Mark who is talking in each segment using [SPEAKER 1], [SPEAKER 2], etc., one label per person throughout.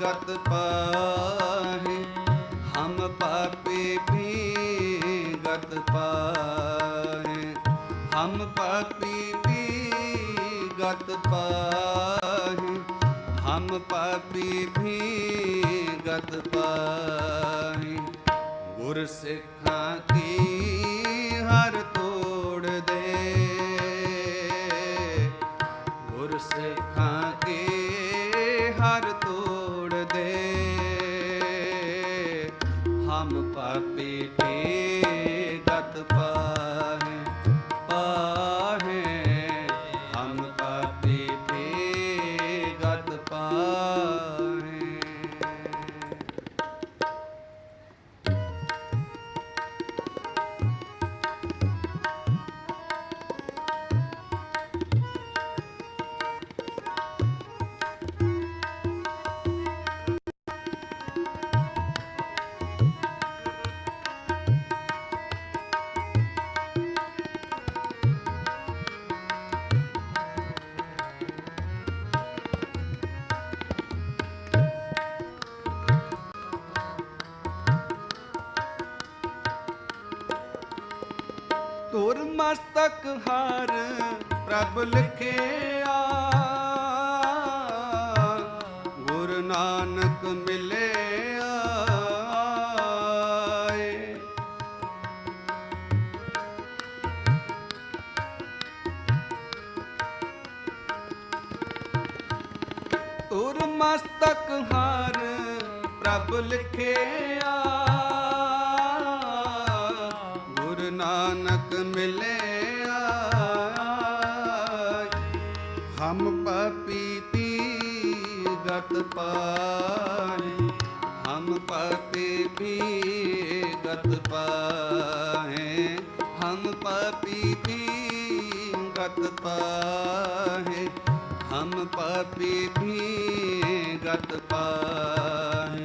[SPEAKER 1] ਗਤ ਪਾਹੇ, ਹਮ ਪਾਪੀ ਵੀ ਗਤ ਪਾਹੇ। ਹਮ ਪਾਪੀ ਵੀ ਗਤ ਪਾਹੇ, ਹਮ ਪਾਪੀ ਵੀ ਗਤ ਪਾਹੇ। ਗੁਰ ਸਿੱਖਾਂ ਹਮ ਪਾਪੀ ਤੇ ਗਤ ਪਾਹੇ ਪਾਹੇ। ਹਮ ਪਾਪੀ ਤੇ ਗਤ ਪਾਹੇ। ਤੁਰ ਮਸਤਕ ਹਾਰ ਪ੍ਰਭ ਲਿਖਿਆ। ਗੁਰ ਨਾਨਕ ਮਿਲੇ ਤੁਰ ਮਸਤਕ ਹਾਰ ਪ੍ਰਭ ਲਿਖੇ ਗੁਰ ਨਾਨਕ ਮਿਲਿਆ। ਹਮ ਪਾਪੀ ਪੀ ਗਤ ਪਾਏ। ਹਮ ਪਾਪੀ ਪੀ ਗਤ ਪਾਏ। ਹਮ ਪਾਪੀ ਪੀ ਗਤ ਪਾਏ। ਹਮ ਪਾਪੀ ਵੀ ਗਤ ਪਾਹੇ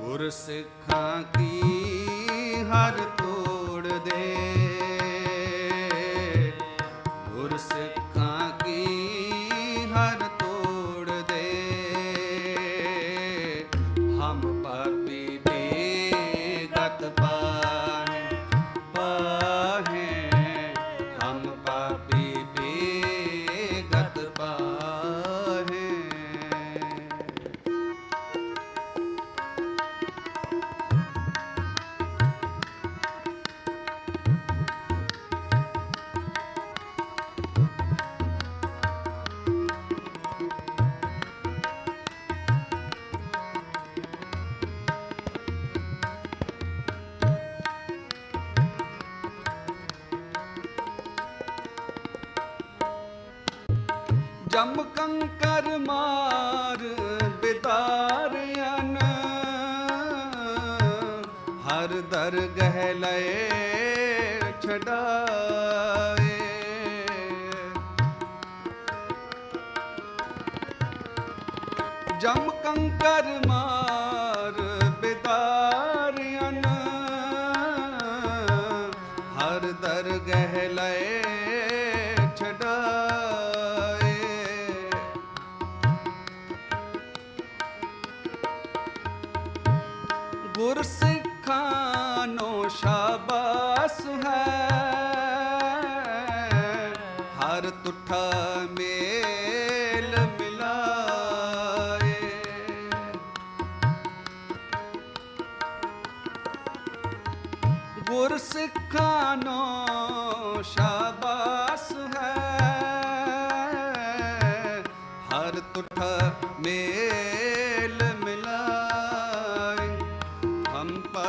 [SPEAKER 1] ਗੁਰ ਸਿੱਖਾਂ ਕੀ ਹਰ ਤੋੜ ਦੇ। ਗੁਰ ਸਿੱਖਾਂ ਜਮ ਕੰਕਰ ਮਾਰ ਬਿਦਾਰਿਆਨ ਹਰ ਦਰ ਗਹਿ ਲਏ ਛਡਾਏ। ਜਮ ਕੰਕਰ ਗੁਰ ਸਿੱਖਾਂ ਨੂੰ ਸ਼ਾਬਾਸ ਹੈ। ਹਰ ਤੁਠਾ ਮੇਲ ਮਿਲਾਏ। ਗੁਰ ਸਿੱਖਾਂ ਨੂੰ ਸ਼ਾਬਾਸ ਹੈ। ਹਰ ਤੁਠ ਮੇਲ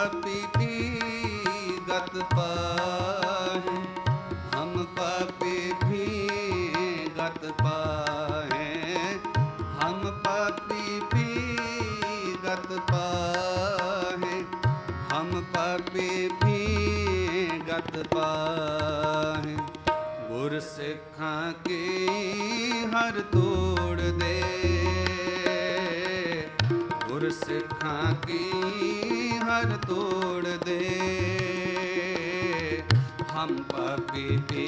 [SPEAKER 1] ਹਮ ਗਤ ਪਾਹੇ ਹਮ ਪਾਪੀ ਵੀ ਗਤ ਪਾਹੇ ਹਮ ਪਾਪੀ ਵੀ ਗਤ ਪਾਹੇ ਹਮ ਪਾਪੀ ਵੀ ਗਤ ਪਾਹੇ ਗੁਰ ਸਿੱਖਾਂ ਕੀ ਹਰ ਤੋੜ ਦੇ ਗੁਰ ਸਿੱਖਾਂ ਕੀ ਹਰ ਤੋੜ ਦੇ? ਹਮ ਪਾਪੀ ਤੇ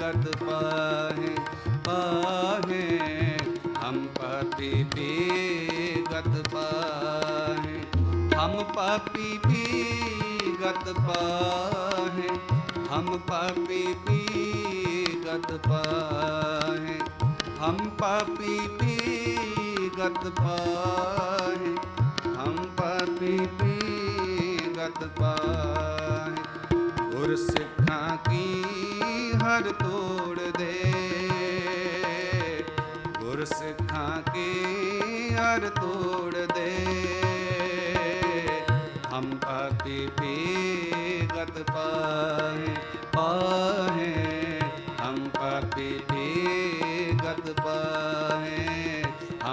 [SPEAKER 1] ਗਤ ਪਾਹੇ ਪਾਹੇ। ਹਮ ਪਾਪੀ ਤੇ ਗਤ ਪਾਹੇ। ਹਮ ਪਾਪੀ ਵੀ ਗਤ ਪਾਹੇ, ਹਮ ਪਾਪੀ ਵੀ ਗਤ ਪਾਹੇ। ਹਮ ਪਾਪੀ ਵੀ ਗਤ ਪਾਹੇ, ਹਮ ਪਾਪੀ ਗਤ ਪਾਹੇ। ਗੁਰ ਸਿੱਖਾਂ ਕੀ ਹਰ ਤੋੜ ਦੇ? ਗੁਰ ਸਿੱਖਾਂ ਕੀ ਹਰ ਤੋੜ ਦੇ? ਹਮ ਪਾਪੀ ਵੀ ਗਤ ਪਾਹੇ ਪਾਹੇ। ਹਮ ਪਾਪੀ ਵੀ ਗਤ ਪਾਹੇ।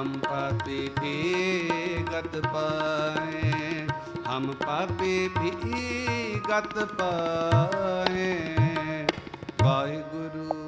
[SPEAKER 1] ਹਮ ਪਾਪੀ ਵੀ ਗਤ ਪਾਹੇ ਹਮ ਪਾਪੀ ਵੀ ਗਤ ਪਾਹੇ ਵਾਹਿਗੁਰੂ